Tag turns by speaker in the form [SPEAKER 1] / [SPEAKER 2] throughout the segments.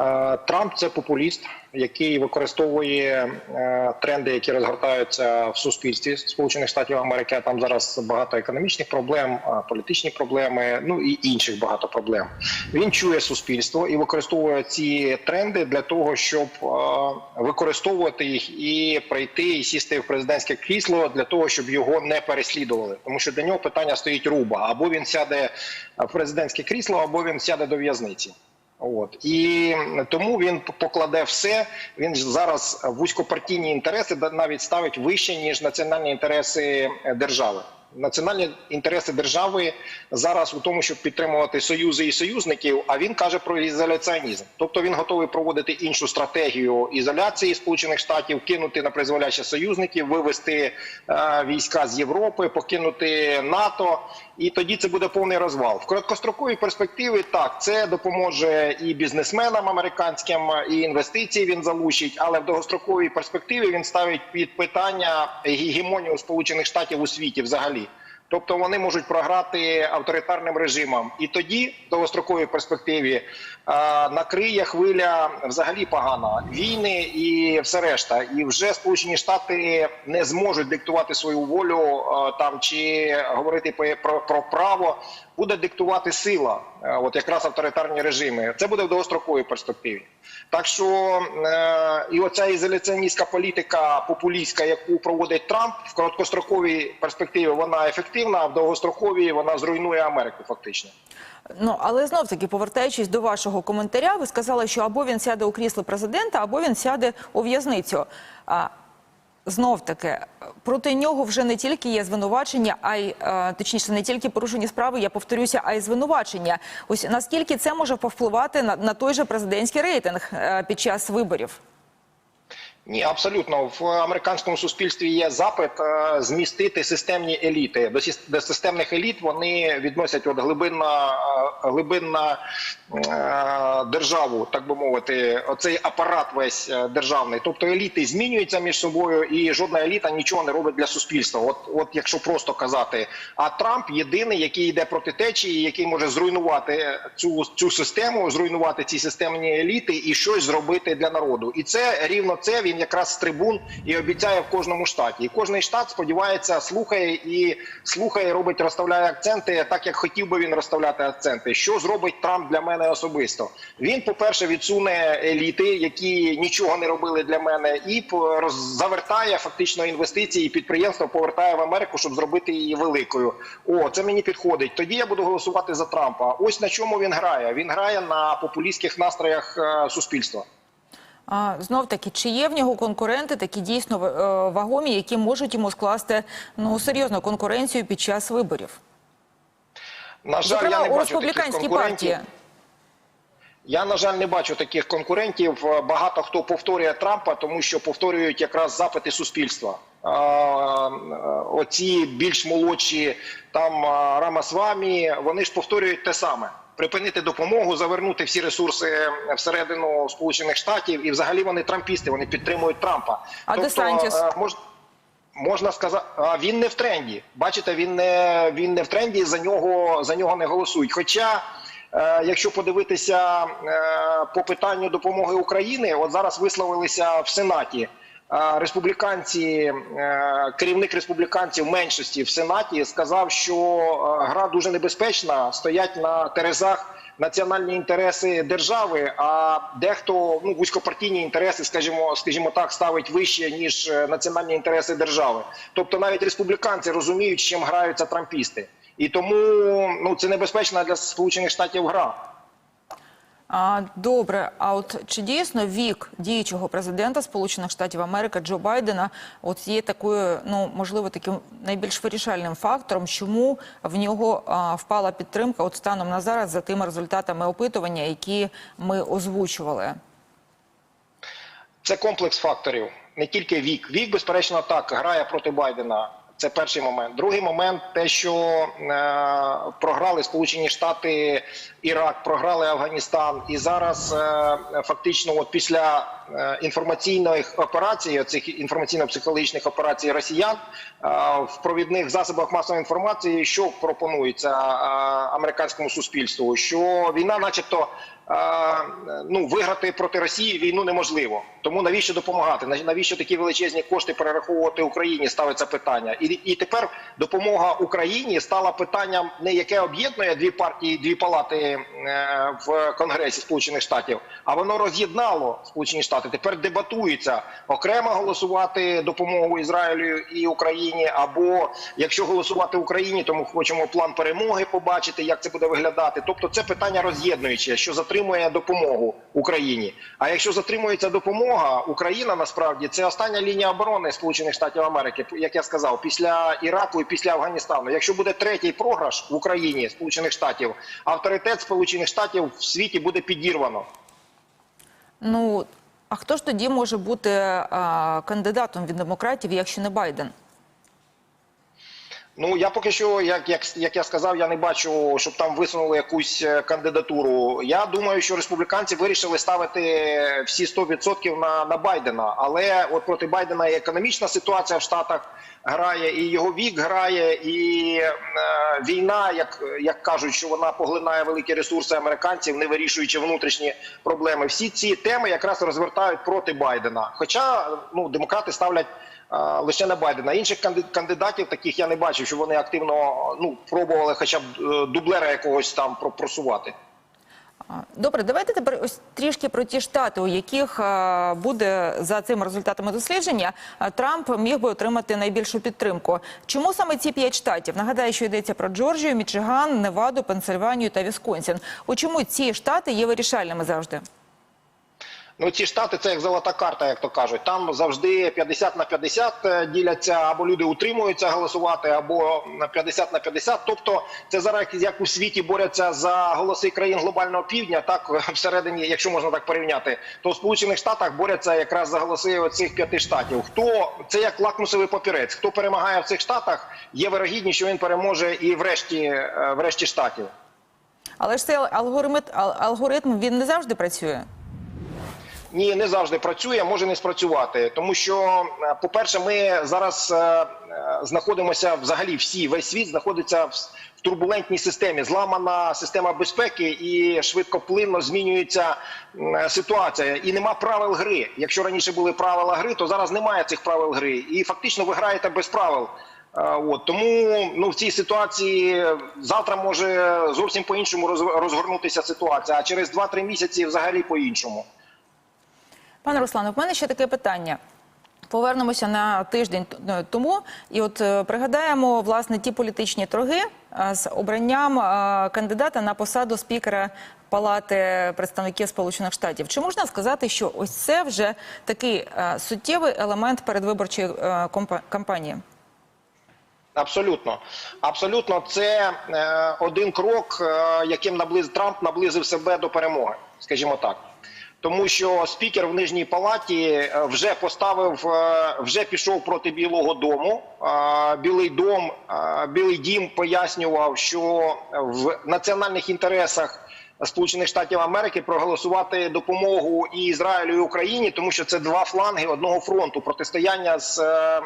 [SPEAKER 1] Е, Трамп це популіст, який використовує е, тренди, які розгортаються в суспільстві Сполучених Штатів Америки. Там зараз багато економічних проблем, е, політичні проблеми, ну і інших багато проблем. Він чує суспільство і використовує ці тренди для того, щоб використовувати їх і прийти і сісти в президентське крісло для того, щоб його не переслідували. Тому що для нього питання стоїть руба: або він сяде в президентське крісло, або він сяде до в'язниці. От і тому він покладе все. Він зараз вузькопартійні інтереси навіть ставить вище ніж національні інтереси е, держави. Національні інтереси держави зараз у тому, щоб підтримувати союзи і союзників. А він каже про ізоляціонізм. Тобто він готовий проводити іншу стратегію ізоляції Сполучених Штатів, кинути на призволяще союзників, вивести е, війська з Європи, покинути НАТО. І тоді це буде повний розвал. В короткостроковій перспективі так це допоможе і бізнесменам американським, і інвестиції він залучить, але в довгостроковій перспективі він ставить під питання гегемонію Сполучених Штатів у світі взагалі. Тобто вони можуть програти авторитарним режимам, і тоді в довгостроковій перспективі накриє хвиля взагалі погана війни і все решта. І вже Сполучені Штати не зможуть диктувати свою волю е, там чи говорити про, про право. Буде диктувати сила, е, от якраз авторитарні режими. Це буде в довгостроковій перспективі. Так що е, і оця ізоляціоністська політика популістська, яку проводить Трамп в короткостроковій перспективі, вона ефективна, а в довгостроковій вона зруйнує Америку фактично.
[SPEAKER 2] Ну але знов таки, повертаючись до вашого коментаря, ви сказали, що або він сяде у крісло президента, або він сяде у в'язницю. А знов таки проти нього вже не тільки є звинувачення, а й е, точніше, не тільки порушені справи, я повторюся, а й звинувачення. Ось наскільки це може повпливати на, на той же президентський рейтинг е, під час виборів?
[SPEAKER 1] Ні, абсолютно в американському суспільстві є запит е, змістити системні еліти. До системних еліт вони відносять от глибинна, е, глибинна е, державу, так би мовити, оцей апарат весь державний. Тобто еліти змінюються між собою, і жодна еліта нічого не робить для суспільства. От, от якщо просто казати, а Трамп єдиний, який йде проти течії, який може зруйнувати цю цю систему, зруйнувати ці системні еліти і щось зробити для народу. І це рівно це він якраз з трибун і обіцяє в кожному штаті. І кожний штат сподівається, слухає і слухає, робить, розставляє акценти, так як хотів би він розставляти акценти. Що зробить Трамп для мене особисто? Він, по перше, відсуне еліти, які нічого не робили для мене, і завертає фактично інвестиції і підприємства повертає в Америку, щоб зробити її великою. О, це мені підходить. Тоді я буду голосувати за Трампа. Ось на чому він грає. Він грає на популістських настроях е, суспільства.
[SPEAKER 2] А, знов таки, чи є в нього конкуренти, такі дійсно е, вагомі, які можуть йому скласти ну серйозну конкуренцію під час виборів?
[SPEAKER 1] На жаль,
[SPEAKER 2] Зокрема,
[SPEAKER 1] я не
[SPEAKER 2] у
[SPEAKER 1] бачу
[SPEAKER 2] республіканській партії.
[SPEAKER 1] Я на жаль не бачу таких конкурентів. Багато хто повторює Трампа, тому що повторюють якраз запити суспільства. Оці більш молодші там Рамасвамі, вони ж повторюють те саме. Припинити допомогу, завернути всі ресурси всередину Сполучених Штатів, і взагалі вони трампісти, вони підтримують Трампа.
[SPEAKER 2] А Десантіс?
[SPEAKER 1] е, мож- Можна сказати, а він не в тренді. Бачите, він не він не в тренді. За нього за нього не голосують. Хоча, е, якщо подивитися е, по питанню допомоги Україні, от зараз висловилися в Сенаті. Республіканці, е, керівник республіканців меншості в Сенаті сказав, що е, гра дуже небезпечна, стоять на терезах національні інтереси держави, а дехто ну вузькопартійні інтереси, скажімо, скажімо так, ставить вище ніж е, національні інтереси держави. Тобто навіть республіканці розуміють, чим граються трампісти, і тому ну це небезпечна для Сполучених Штатів гра.
[SPEAKER 2] А, добре, а от чи дійсно вік діючого президента Сполучених Штатів Америки Джо Байдена от є такою, ну можливо, таким найбільш вирішальним фактором, чому в нього а, впала підтримка от станом на зараз за тими результатами опитування, які ми озвучували?
[SPEAKER 1] Це комплекс факторів, не тільки вік. Вік, безперечно, так грає проти Байдена. Це перший момент. Другий момент те, що е, програли Сполучені Штати, Ірак, програли Афганістан, і зараз е, фактично, от після е, інформаційних операцій, цих інформаційно-психологічних операцій Росіян е, в провідних засобах масової інформації, що пропонується е, американському суспільству, що війна, начебто. Ну виграти проти Росії війну неможливо. Тому навіщо допомагати? Навіщо такі величезні кошти перераховувати Україні? Ставиться питання. І, і тепер допомога Україні стала питанням, не яке об'єднує дві партії, дві палати е, в Конгресі Сполучених Штатів, а воно роз'єднало Сполучені Штати. Тепер дебатується окремо голосувати допомогу Ізраїлю і Україні, або якщо голосувати Україні, то ми хочемо план перемоги побачити, як це буде виглядати. Тобто, це питання роз'єднуюче, що затримує допомогу Україні. А якщо затримується допомога, Україна насправді це остання лінія оборони Сполучених Штатів Америки, як я сказав, після Іраку і після Афганістану. Якщо буде третій програш в Україні Сполучених Штатів, авторитет Сполучених Штатів в світі буде підірвано.
[SPEAKER 2] Ну а хто ж тоді може бути а, кандидатом від демократів, якщо не Байден?
[SPEAKER 1] Ну я поки що, як, як, як я сказав, я не бачу, щоб там висунули якусь е, кандидатуру. Я думаю, що республіканці вирішили ставити всі 100% на, на Байдена. Але от проти Байдена і економічна ситуація в Штатах грає, і його вік грає, і е, війна, як, як кажуть, що вона поглинає великі ресурси американців, не вирішуючи внутрішні проблеми. Всі ці теми якраз розвертають проти Байдена. Хоча ну демократи ставлять лише на Байдена. Інших канди- кандидатів таких я не бачив, що вони активно ну пробували, хоча б е, дублера якогось там про- просувати.
[SPEAKER 2] Добре, давайте тепер ось трішки про ті штати, у яких буде за цими результатами дослідження Трамп міг би отримати найбільшу підтримку. Чому саме ці п'ять штатів? Нагадаю, що йдеться про Джорджію, Мічиган, Неваду, Пенсильванію та Вісконсін. У чому ці штати є вирішальними завжди?
[SPEAKER 1] Ну ці штати це як золота карта, як то кажуть. Там завжди 50 на 50 е, діляться, або люди утримуються голосувати, або на 50 на 50. Тобто це зараз як у світі борються за голоси країн глобального півдня, так всередині, якщо можна так порівняти, то в Сполучених Штатах борються якраз за голоси оцих п'яти штатів. Хто це як лакмусовий папірець? Хто перемагає в цих штатах? Є вирогідність, що він переможе і врешті, е, врешті штатів.
[SPEAKER 2] Але ж цей алгоритм, ал- алгоритм він не завжди працює.
[SPEAKER 1] Ні, не завжди працює, може не спрацювати, тому що, е, по-перше, ми зараз е, е, знаходимося взагалі всі, весь світ знаходиться в, турбулентній системі. Зламана система безпеки і швидкоплинно змінюється ситуація. І нема правил гри. Якщо раніше були правила гри, то зараз немає цих правил гри. І фактично ви граєте без правил. От тому ну в цій ситуації завтра може зовсім по іншому розгорнутися ситуація, а через 2-3 місяці взагалі по іншому.
[SPEAKER 2] Пане Руслане, в мене ще таке питання. Повернемося на тиждень е, тому, і от е, пригадаємо власне ті політичні торги е, з обранням кандидата на посаду спікера Палати представників Сполучених Штатів. Чи можна сказати, що ось це вже такий суттєвий елемент передвиборчої кампанії?
[SPEAKER 1] Абсолютно, абсолютно, це один крок, яким наблиз Трамп наблизив себе до перемоги, скажімо так. Тому що спікер в нижній палаті е, вже поставив, е, вже пішов проти Білого Дому. Білий дом, Білий Дім пояснював, що в національних інтересах Сполучених Штатів Америки проголосувати допомогу і Ізраїлю і Україні, тому що це два фланги одного фронту протистояння з е,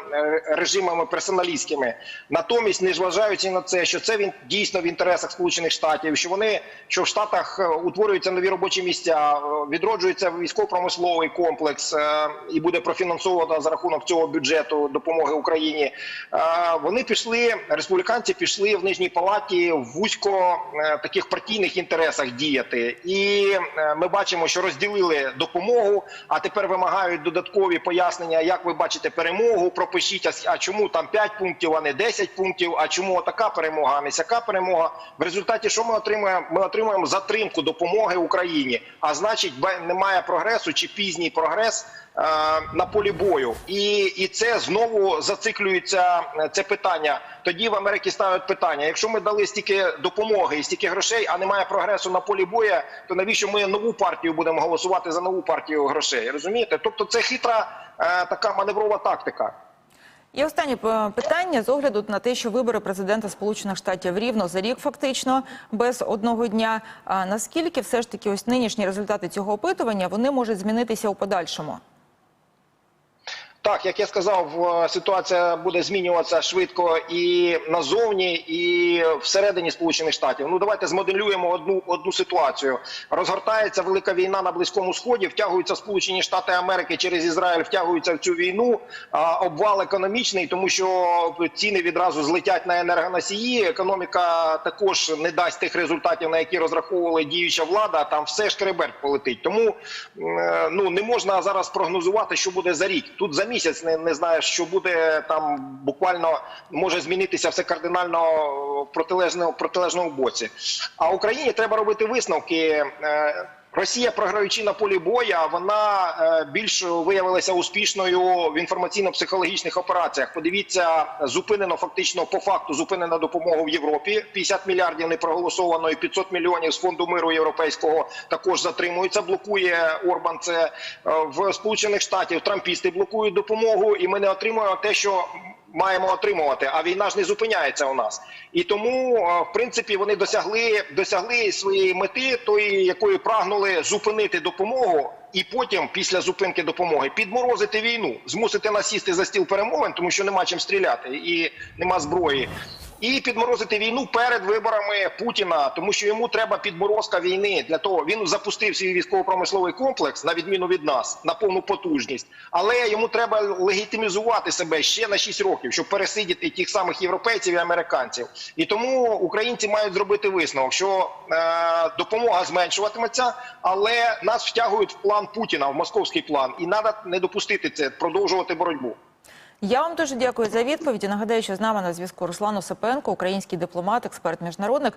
[SPEAKER 1] режимами персоналістськими. Натомість, не зважаючи на це, що це він дійсно в інтересах Сполучених Штатів, що вони що в Штатах е, утворюються нові робочі місця, е, відроджується військово-промисловий комплекс і буде профінансовано за рахунок цього бюджету допомоги Україні. Вони пішли, республіканці пішли в нижній палаті в вузько таких партійних інтересах діяти, і е, ми бачимо, що розділили допомогу, а тепер вимагають додаткові пояснення, як ви бачите перемогу. Пропишіть, а чому там 5 пунктів, а не 10 пунктів, а чому така перемога, а не сяка перемога. В результаті що ми отримуємо? Ми отримуємо затримку допомоги Україні. А значить, немає прогресу чи пізній прогрес е, на полі бою, і, і це знову зациклюється е, це питання. Тоді в Америці ставлять питання: якщо ми дали стільки допомоги і стільки грошей, а немає прогресу на полі бою, то навіщо ми нову партію будемо голосувати за нову партію грошей? Розумієте? Тобто це хитра е, така маневрова тактика.
[SPEAKER 2] І останнє питання з огляду на те, що вибори президента Сполучених Штатів рівно за рік, фактично без одного дня. А наскільки все ж таки ось нинішні результати цього опитування вони можуть змінитися у подальшому?
[SPEAKER 1] Так, як я сказав, е, ситуація буде змінюватися швидко і назовні, і всередині Сполучених Штатів. Ну давайте змоделюємо одну одну ситуацію. Розгортається велика війна на близькому сході, втягуються Сполучені Штати Америки через Ізраїль, втягуються в цю війну. Обвал економічний, тому що ціни відразу злетять на енергоносії. Економіка також не дасть тих результатів, на які розраховувала діюча влада. Там все шкереберть полетить. Тому е, ну не можна зараз прогнозувати, що буде за рік. Тут за не, не знаєш, що буде там. Буквально може змінитися все кардинально в протилежному протилежному боці. А Україні треба робити висновки. Росія, програючи на полі боя, вона е, більш виявилася успішною в інформаційно-психологічних операціях. Подивіться, зупинено фактично по факту зупинена допомога в Європі. 50 мільярдів не проголосовано і 500 мільйонів з фонду миру європейського також затримується. Блокує Орбан. Це е, в Сполучених Штатів трампісти блокують допомогу, і ми не отримуємо те, що маємо отримувати. А війна ж не зупиняється у нас, і тому е, в принципі вони досягли досягли своєї мети, тої, якої прагнули зупинити допомогу, і потім, після зупинки допомоги, підморозити війну, змусити нас сісти за стіл перемовин, тому що нема чим стріляти і нема зброї. І підморозити війну перед виборами Путіна, тому що йому треба підморозка війни. Для того він запустив свій військово-промисловий комплекс на відміну від нас на повну потужність, але йому треба легітимізувати себе ще на 6 років, щоб пересидіти тих самих європейців і американців. І тому українці мають зробити висновок, що е, допомога зменшуватиметься, але нас втягують в план Путіна, в московський план, і треба не допустити це, продовжувати боротьбу.
[SPEAKER 2] Я вам дуже дякую за відповіді. Нагадаю, що з нами на зв'язку Руслан Осипенко, український дипломат, експерт, міжнародник.